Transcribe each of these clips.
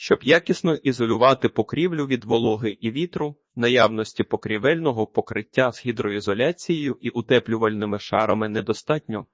Щоб якісно ізолювати покрівлю від вологи і вітру, наявності покрівельного покриття з гідроізоляцією і утеплювальними шарами недостатньо.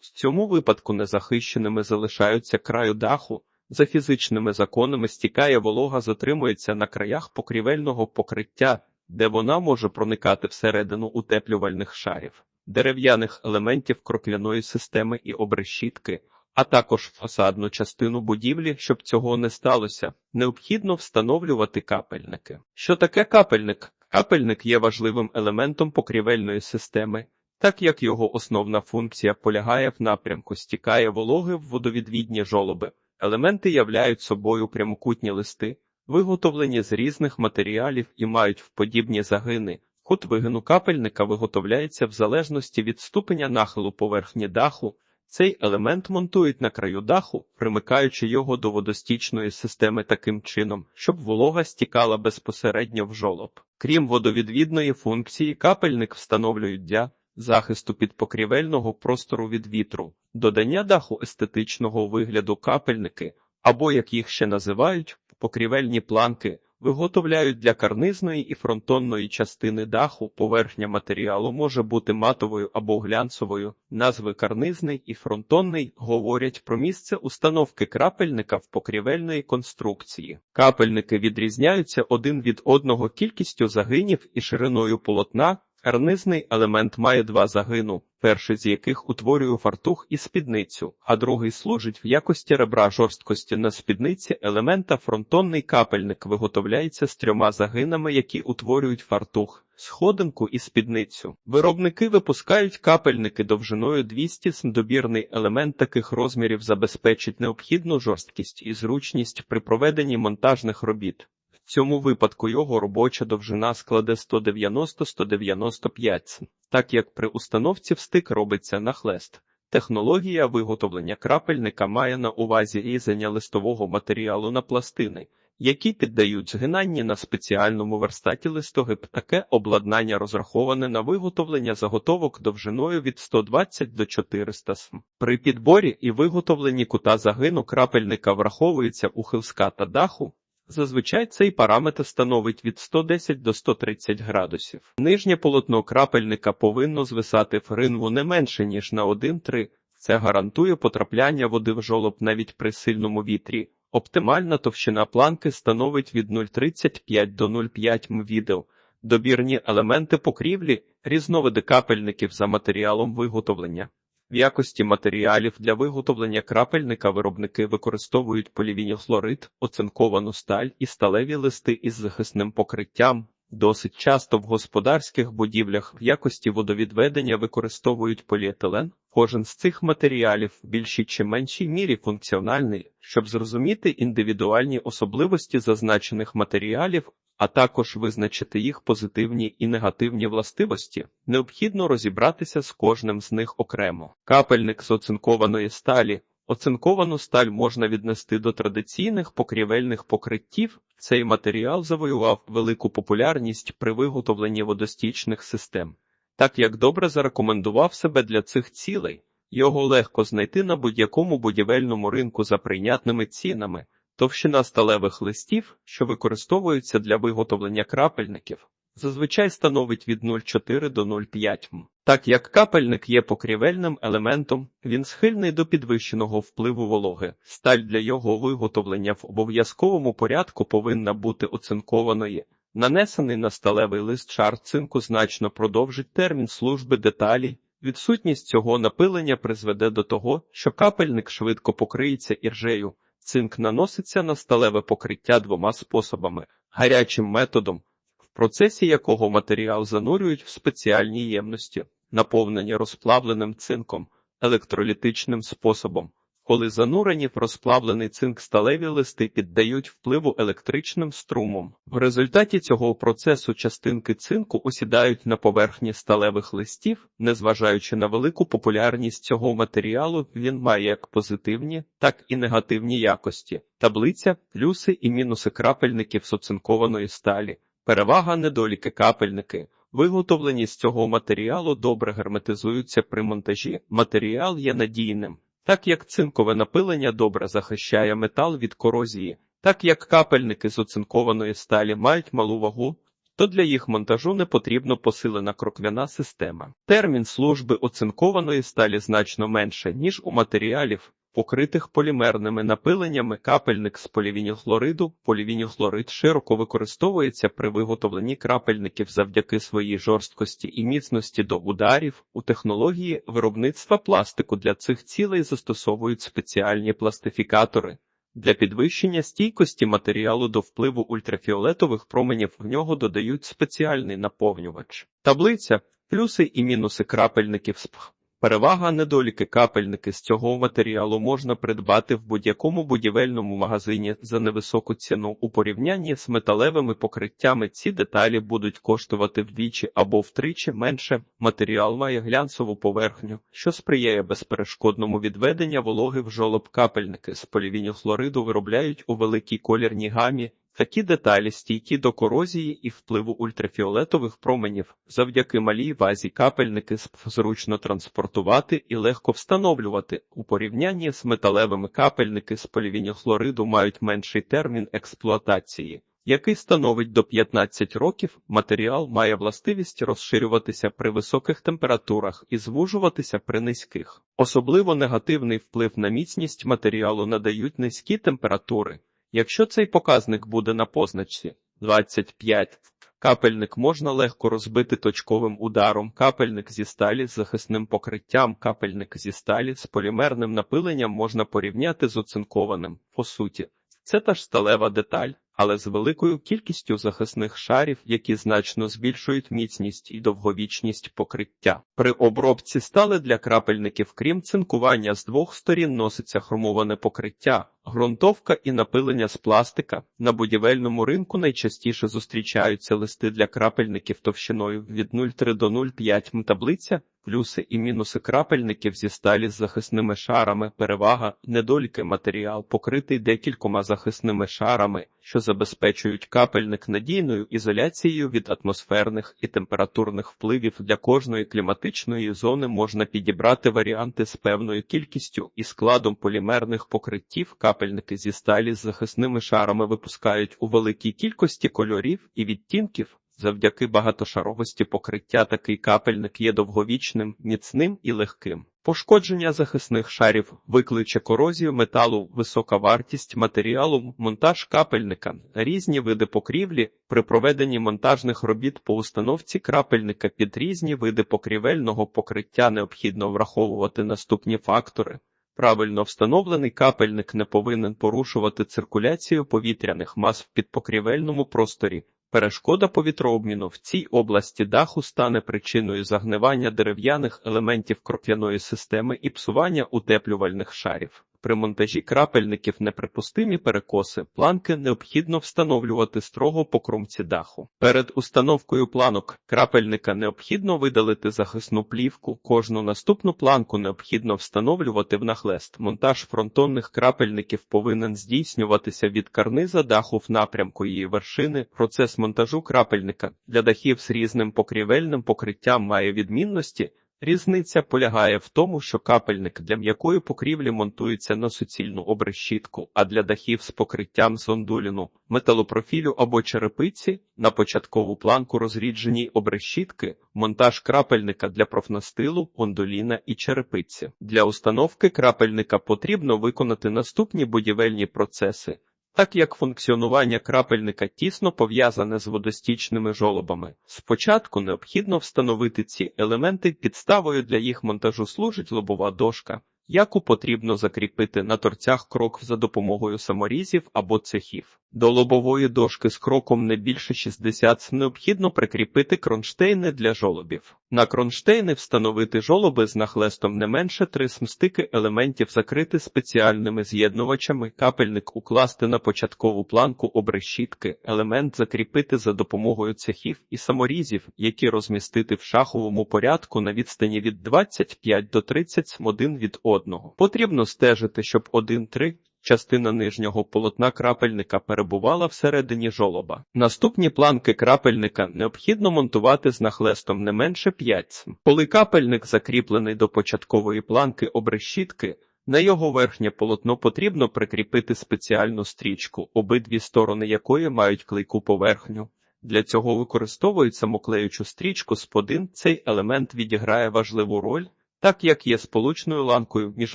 В цьому випадку незахищеними залишаються краю даху, за фізичними законами стікає волога затримується на краях покрівельного покриття, де вона може проникати всередину утеплювальних шарів, дерев'яних елементів крокляної системи і обрешітки, а також фасадну частину будівлі, щоб цього не сталося, необхідно встановлювати капельники. Що таке капельник? Капельник є важливим елементом покрівельної системи, так як його основна функція полягає в напрямку стікає вологи в водовідвідні жолоби. Елементи являють собою прямокутні листи, виготовлені з різних матеріалів і мають вподібні загини. Кут вигину капельника виготовляється в залежності від ступеня нахилу поверхні даху. Цей елемент монтують на краю даху, примикаючи його до водостічної системи таким чином, щоб волога стікала безпосередньо в жолоб. Крім водовідвідної функції, капельник встановлюють для захисту підпокрівельного простору від вітру, додання даху естетичного вигляду капельники, або, як їх ще називають, покрівельні планки, виготовляють для карнизної і фронтонної частини даху. Поверхня матеріалу може бути матовою або глянцевою. Назви карнизний і фронтонний говорять про місце установки крапельника в покрівельної конструкції. Капельники відрізняються один від одного кількістю загинів і шириною полотна. Карнизний елемент має два загину, перший з яких утворює фартух і спідницю, а другий служить в якості ребра жорсткості на спідниці елемента фронтонний капельник виготовляється з трьома загинами, які утворюють фартух, сходинку і спідницю. Виробники випускають капельники довжиною 200 см. Добірний елемент таких розмірів забезпечить необхідну жорсткість і зручність при проведенні монтажних робіт. В цьому випадку його робоча довжина складе 190-195 так як при установці в стик робиться нахлест. Технологія виготовлення крапельника має на увазі різання листового матеріалу на пластини, які піддають згинанні на спеціальному верстаті листогиб. Таке обладнання розраховане на виготовлення заготовок довжиною від 120 до 400 см. При підборі і виготовленні кута загину крапельника враховується ухил ската даху, Зазвичай цей параметр становить від 110 до 130 градусів. Нижнє полотно крапельника повинно звисати в ринву не менше, ніж на 1-3. Це гарантує потрапляння води в жолоб навіть при сильному вітрі. Оптимальна товщина планки становить від 0,35 до 0,5 м відео. Добірні елементи покрівлі, різновиди капельників за матеріалом виготовлення. В якості матеріалів для виготовлення крапельника виробники використовують полівінілхлорид, оцинковану сталь і сталеві листи із захисним покриттям. Досить часто в господарських будівлях в якості водовідведення використовують поліетилен. Кожен з цих матеріалів в більшій чи меншій мірі функціональний, щоб зрозуміти індивідуальні особливості зазначених матеріалів, а також визначити їх позитивні і негативні властивості, необхідно розібратися з кожним з них окремо. Капельник з оцинкованої сталі. Оцинковану сталь можна віднести до традиційних покрівельних покриттів. Цей матеріал завоював велику популярність при виготовленні водостічних систем, так як добре зарекомендував себе для цих цілей. Його легко знайти на будь-якому будівельному ринку за прийнятними цінами. Товщина сталевих листів, що використовуються для виготовлення крапельників, зазвичай становить від 0,4 до 0,5 м. Так як капельник є покрівельним елементом, він схильний до підвищеного впливу вологи. Сталь для його виготовлення в обов'язковому порядку повинна бути оцинкованою. Нанесений на сталевий лист шар цинку значно продовжить термін служби деталі. Відсутність цього напилення призведе до того, що капельник швидко покриється іржею. Цинк наноситься на сталеве покриття двома способами: гарячим методом, в процесі якого матеріал занурюють в спеціальні ємності, наповнені розплавленим цинком, електролітичним способом. Коли занурені в розплавлений цинк сталеві листи піддають впливу електричним струмом. В результаті цього процесу частинки цинку осідають на поверхні сталевих листів, незважаючи на велику популярність цього матеріалу, він має як позитивні, так і негативні якості. Таблиця, плюси і мінуси крапельників з оцинкованої сталі, перевага недоліки капельники. Виготовлені з цього матеріалу добре герметизуються при монтажі. Матеріал є надійним. Так як цинкове напилення добре захищає метал від корозії, Так як капельники з оцинкованої сталі мають малу вагу, то для їх монтажу не потрібно посилена кроквяна система. Термін служби оцинкованої сталі значно менше, ніж у матеріалів, покритих полімерними напиленнями капельник з полівінілхлориду. Полівінілхлорид широко використовується при виготовленні крапельників завдяки своїй жорсткості і міцності до ударів. У технології виробництва пластику для цих цілей застосовують спеціальні пластифікатори. Для підвищення стійкості матеріалу до впливу ультрафіолетових променів в нього додають спеціальний наповнювач. Таблиця плюси і мінуси крапельників СПХ. Перевага недоліки капельники з цього матеріалу можна придбати в будь-якому будівельному магазині за невисоку ціну. У порівнянні з металевими покриттями ці деталі будуть коштувати вдвічі або втричі менше. Матеріал має глянцеву поверхню, що сприяє безперешкодному відведення вологи в жолоб капельники з полівінілхлориду виробляють у великій колірній гамі. Такі деталі стійкі до корозії і впливу ультрафіолетових променів, завдяки малій вазі капельники зручно транспортувати і легко встановлювати. У порівнянні з металевими капельники з полівінілхлориду мають менший термін експлуатації, який становить до 15 років. Матеріал має властивість розширюватися при високих температурах і звужуватися при низьких. Особливо негативний вплив на міцність матеріалу надають низькі температури. Якщо цей показник буде на позначці 25, капельник можна легко розбити точковим ударом, капельник зі сталі з захисним покриттям, капельник зі сталі з полімерним напиленням можна порівняти з оцинкованим. По суті, це та ж сталева деталь, але з великою кількістю захисних шарів, які значно збільшують міцність і довговічність покриття. При обробці стали для крапельників, крім цинкування з двох сторін носиться хромоване покриття, ґрунтовка і напилення з пластика. На будівельному ринку найчастіше зустрічаються листи для крапельників товщиною від 0,3 до 0,5 м. Таблиця Плюси і мінуси крапельників зі сталі з захисними шарами, перевага, недоліки матеріал, покритий декількома захисними шарами, що забезпечують капельник надійною ізоляцією від атмосферних і температурних впливів для кожної кліматичної зони можна підібрати варіанти з певною кількістю і складом полімерних покриттів. Капельники зі сталі з захисними шарами випускають у великій кількості кольорів і відтінків. Завдяки багатошаровості покриття такий капельник є довговічним, міцним і легким. Пошкодження захисних шарів викличе корозію металу, висока вартість матеріалу, монтаж капельника, різні види покрівлі. При проведенні монтажних робіт по установці крапельника під різні види покрівельного покриття необхідно враховувати наступні фактори. Правильно встановлений капельник не повинен порушувати циркуляцію повітряних мас в підпокрівельному просторі. Перешкода повітрообміну в цій області даху стане причиною загнивання дерев'яних елементів кроп'яної системи і псування утеплювальних шарів. При монтажі крапельників неприпустимі перекоси, планки необхідно встановлювати строго по кромці даху. Перед установкою планок крапельника необхідно видалити захисну плівку, кожну наступну планку необхідно встановлювати в нахлест. Монтаж фронтонних крапельників повинен здійснюватися від карниза даху в напрямку її вершини. Процес монтажу крапельника для дахів з різним покрівельним покриттям має відмінності. Різниця полягає в тому, що капельник для м'якої покрівлі монтується на суцільну обрешітку, а для дахів з покриттям з ондуліну, металопрофілю або черепиці на початкову планку розрідженій обрешітки, монтаж крапельника для профнастилу, ондуліна і черепиці. Для установки крапельника потрібно виконати наступні будівельні процеси. Так як функціонування крапельника тісно пов'язане з водостічними жолобами, спочатку необхідно встановити ці елементи підставою для їх монтажу служить лобова дошка, яку потрібно закріпити на торцях крок за допомогою саморізів або цехів. До лобової дошки з кроком не більше 60 см необхідно прикріпити кронштейни для жолобів. На кронштейни встановити жолоби з нахлестом не менше 3 см стики елементів закрити спеціальними з'єднувачами, капельник укласти на початкову планку обрешітки, елемент закріпити за допомогою цехів і саморізів, які розмістити в шаховому порядку на відстані від 25 до 30 см один від одного. Потрібно стежити, щоб 1-3 Частина нижнього полотна крапельника перебувала всередині жолоба. Наступні планки крапельника необхідно монтувати з нахлестом не менше 5 см. Коли капельник закріплений до початкової планки обрешітки, На його верхнє полотно потрібно прикріпити спеціальну стрічку, обидві сторони якої мають клейку поверхню. Для цього використовують самоклеючу стрічку сподин. Цей елемент відіграє важливу роль, так як є сполучною ланкою між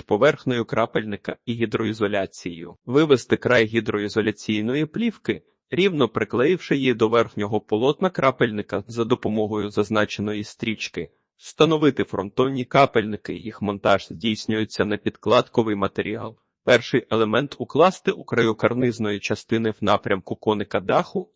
поверхнею крапельника і гідроізоляцією. Вивести край гідроізоляційної плівки, рівно приклеївши її до верхнього полотна крапельника за допомогою зазначеної стрічки. Встановити фронтонні капельники, їх монтаж здійснюється на підкладковий матеріал. Перший елемент укласти у краю карнизної частини в напрямку коника даху.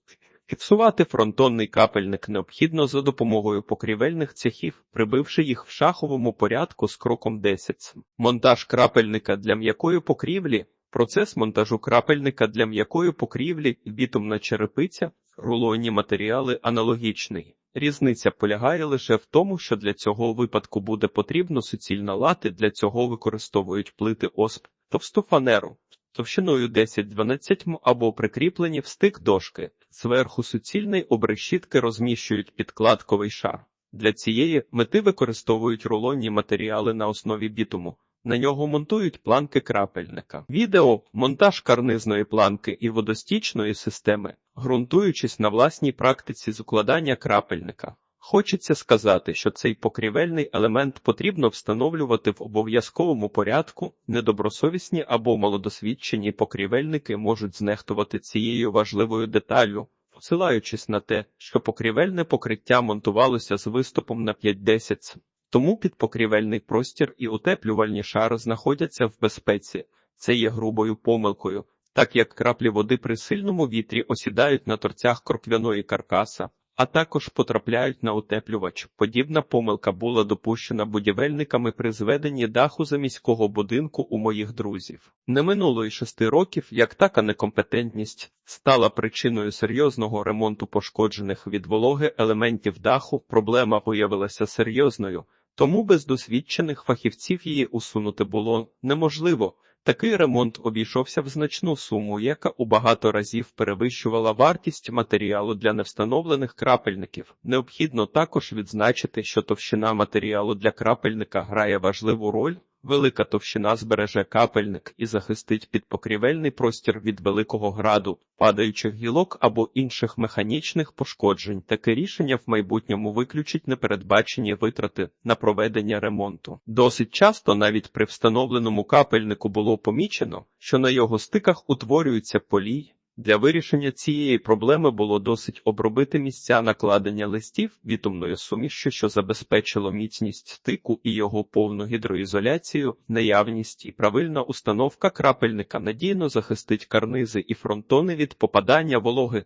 Фіксувати фронтонний капельник необхідно за допомогою покрівельних цехів, прибивши їх в шаховому порядку з кроком 10. Монтаж крапельника для м'якої покрівлі. Процес монтажу крапельника для м'якої покрівлі, бітумна черепиця, рулонні матеріали аналогічний. Різниця полягає лише в тому, що для цього випадку буде потрібно суцільна лати, для цього використовують плити осп, товсту фанеру, товщиною 10-12 або прикріплені в стик дошки. Зверху суцільний обрешітки розміщують підкладковий шар. Для цієї мети використовують рулонні матеріали на основі бітуму. На нього монтують планки крапельника. Відео монтаж карнизної планки і водостічної системи, ґрунтуючись на власній практиці з укладання крапельника. Хочеться сказати, що цей покрівельний елемент потрібно встановлювати в обов'язковому порядку. Недобросовісні або малодосвідчені покрівельники можуть знехтувати цією важливою деталлю, посилаючись на те, що покрівельне покриття монтувалося з виступом на 5-10 см. Тому підпокрівельний простір і утеплювальні шари знаходяться в безпеці. Це є грубою помилкою, так як краплі води при сильному вітрі осідають на торцях кроквяної каркаса, а також потрапляють на утеплювач. Подібна помилка була допущена будівельниками при зведенні даху заміського будинку у моїх друзів. Не минуло й шести років, як така некомпетентність стала причиною серйозного ремонту пошкоджених від вологи елементів даху. Проблема виявилася серйозною. Тому без досвідчених фахівців її усунути було неможливо. Такий ремонт обійшовся в значну суму, яка у багато разів перевищувала вартість матеріалу для невстановлених крапельників. Необхідно також відзначити, що товщина матеріалу для крапельника грає важливу роль. Велика товщина збереже капельник і захистить підпокрівельний простір від великого граду, падаючих гілок або інших механічних пошкоджень. Таке рішення в майбутньому виключить непередбачені витрати на проведення ремонту. Досить часто навіть при встановленому капельнику було помічено, що на його стиках утворюється полій. Для вирішення цієї проблеми було досить обробити місця накладення листів вітумною сумішчю, що забезпечило міцність стику і його повну гідроізоляцію, наявність і правильна установка крапельника надійно захистить карнизи і фронтони від попадання вологи.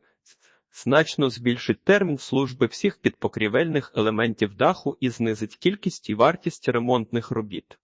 Значно збільшить термін служби всіх підпокрівельних елементів даху і знизить кількість і вартість ремонтних робіт.